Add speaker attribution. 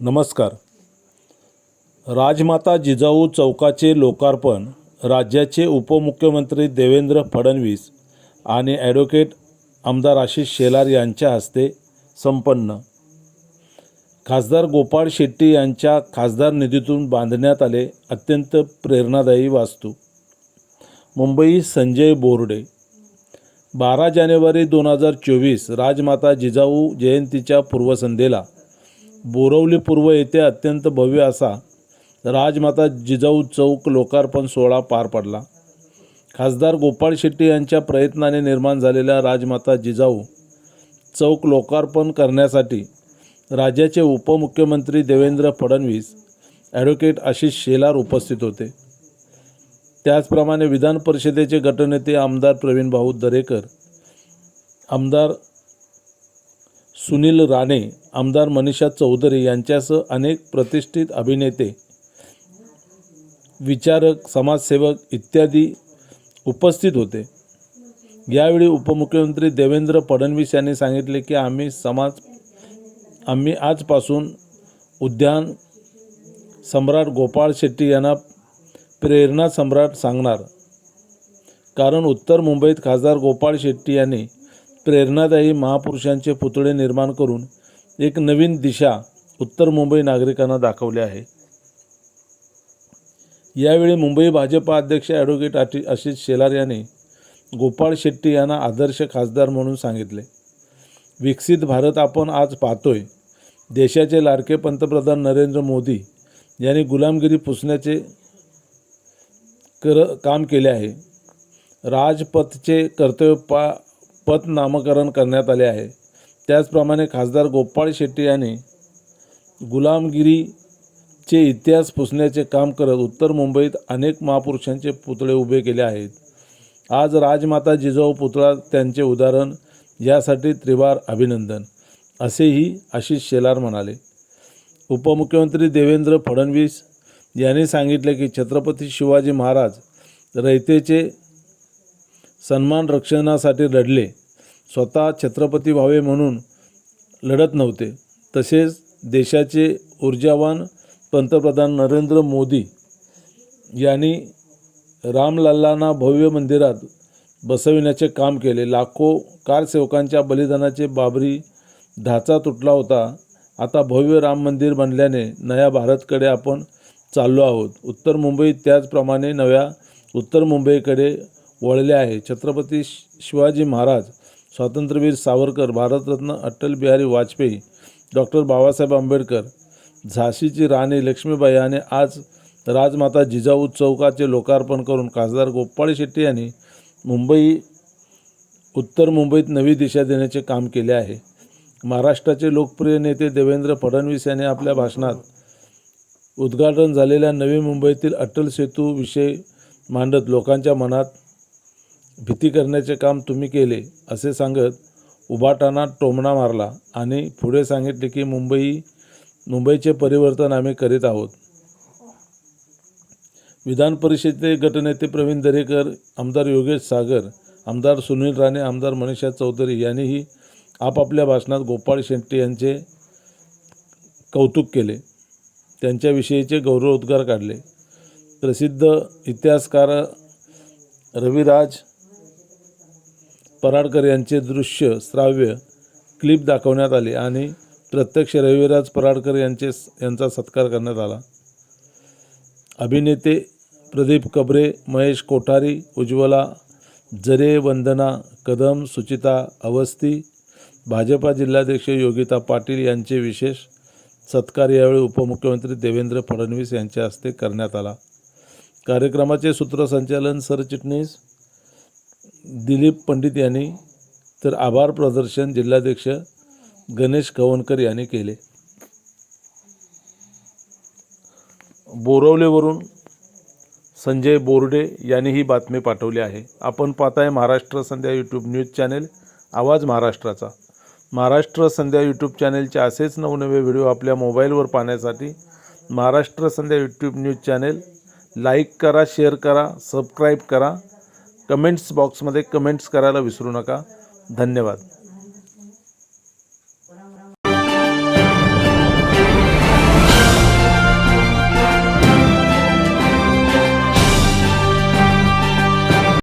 Speaker 1: नमस्कार. राजमाता जिजाऊ चौकाचे लोकार्पण राज्याचे उपमुख्यमंत्री देवेंद्र फडणवीस आणि ॲडव्होकेट आमदार आशिष शेलार यांच्या हस्ते संपन्न. खासदार गोपाळ शेट्टी यांच्या खासदार निधीतून बांधण्यात आले अत्यंत प्रेरणादायी वास्तू. मुंबई संजय बोर्डे. बारा जानेवारी दोन हजार चोवीस राजमाता जिजाऊ जयंतीच्या पूर्वसंध्येला बोरवली पूर्व येथे अत्यंत भव्य असा राजमाता जिजाऊ चौक लोकार्पण सोहळा पार पडला. खासदार गोपाळ शेट्टी यांच्या प्रयत्नाने निर्माण झालेल्या राजमाता जिजाऊ चौक लोकार्पण करण्यासाठी राज्याचे उपमुख्यमंत्री देवेंद्र फडणवीस ॲडव्होकेट आशिष शेलार उपस्थित होते. त्याचप्रमाणे विधान परिषदेचे गटनेते आमदार प्रवीण भाऊ दरेकर आमदार सुनील राणे आमदार मनीषा चौधरी यांच्यासह अनेक प्रतिष्ठित अभिनेते विचारक समाजसेवक इत्यादी उपस्थित होते. यावेळी उपमुख्यमंत्री देवेंद्र फडणवीस यांनी सांगितले की आम्ही समाज आम्ही आजपासून उद्यान सम्राट गोपाळ शेट्टी यांना प्रेरणा सम्राट सांगणार. कारण उत्तर मुंबईत खासदार गोपाळ शेट्टी यांनी प्रेरणादायी महापुरुषांचे पुतळे निर्माण करून एक नवीन दिशा उत्तर मुंबई नागरिकांना दाखवली आहे. यावेळी मुंबई भाजपा अध्यक्ष ॲडव्होकेट आटी आशिष शेलार यांनी गोपाळ शेट्टी यांना आदर्श खासदार म्हणून सांगितले. विकसित भारत आपण आज पाहतोय. देशाचे लाडके पंतप्रधान नरेंद्र मोदी यांनी गुलामगिरी पुसण्याचे कर काम केले आहे. राजपथचे कर्तव्य पा पद नामकरण करण्यात आले आहे. त्याचप्रमाणे खासदार गोपाळ शेट्टी यांनी गुलामगिरीचे इतिहास पुसण्याचे काम करत उत्तर मुंबईत अनेक महापुरुषांचे पुतळे उभे केले आहेत. आज राजमाता जिजाऊ पुतळा त्यांचे उदाहरण यासाठी त्रिवार अभिनंदन असेही आशिष शेलार म्हणाले. उपमुख्यमंत्री देवेंद्र फडणवीस यांनी सांगितले की छत्रपती शिवाजी महाराज रयतेचे सन्मान रक्षणासाठी लढले स्वतः छत्रपती व्हावे म्हणून लढत नव्हते. तसेच देशाचे ऊर्जावान पंतप्रधान नरेंद्र मोदी यांनी रामलल्लांना भव्य मंदिरात बसविण्याचे काम केले. लाखो कारसेवकांच्या बलिदानाचे बाबरी ढाचा तुटला होता. आता भव्य राम मंदिर बनल्याने नया भारतकडे आपण चाललो आहोत. उत्तर मुंबई त्याचप्रमाणे नव्या उत्तर मुंबईकडे वळले आहे. छत्रपती शिवाजी महाराज स्वातंत्र्यवीर सावरकर भारतरत्न अटलबिहारी वाजपेयी डॉक्टर बाबासाहेब आंबेडकर झाशीची राणी लक्ष्मीबाई आणि आज राजमाता जिजाऊ चौकाचे लोकार्पण करून खासदार गोपाळ शेट्टी यांनी मुंबई उत्तर मुंबईत नवी दिशा देण्याचे काम केले आहे. महाराष्ट्राचे लोकप्रिय नेते देवेंद्र फडणवीस यांनी आपल्या भाषणात उद्घाटन झालेल्या नवी मुंबईतील अटल सेतू विषय मांडत लोकांच्या मनात भीती करण्याचे काम तुम्ही केले असे सांगत उभाटाना टोमणा मारला आणि पुढे सांगितले की मुंबई मुंबईचे परिवर्तन आम्ही करीत आहोत. विधान परिषदेचे गटनेते प्रवीण दरेकर आमदार योगेश सागर आमदार सुनील राणे आमदार मनीषा चौधरी यांनीही आपापल्या भाषणात गोपाळ शेट्टी यांचे कौतुक केले. त्यांच्याविषयीचे गौरवोद्गार काढले. प्रसिद्ध इतिहासकार रविराज पराडकर यांचे दृश्य श्राव्य क्लिप दाखवण्यात आले आणि प्रत्यक्ष रविराज पराडकर यांचे यांचा सत्कार करण्यात आला. अभिनेते प्रदीप कबरे महेश कोठारी उज्ज्वला जरे वंदना कदम सुचिता अवस्थी भाजपा जिल्हाध्यक्ष योगिता पाटील यांचे विशेष सत्कार यावेळी उपमुख्यमंत्री देवेंद्र फडणवीस यांच्या हस्ते करण्यात आला. कार्यक्रमाचे सूत्रसंचालन सरचिटणीस दिलीप पंडित यांनी तर आभार प्रदर्शन जिल्हाध्यक्ष गणेश कवनकर यांनी केले. बोरवलेवरून संजय बोर्डे यांनी ही बातमी पाठवली आहे. आपण पाहताय Maharashtra Sandhya YouTube news channel आवाज महाराष्ट्राचा. महाराष्ट्र संध्या यूट्यूब चॅनेलचे असेच नवनवे व्हिडिओ आपल्या मोबाईलवर पाहण्यासाठी Maharashtra Sandhya YouTube news channel like करा शेअर करा सबस्क्राईब करा. कमेंट्स बॉक्समध्ये कमेंट्स करायला विसरू नका. धन्यवाद.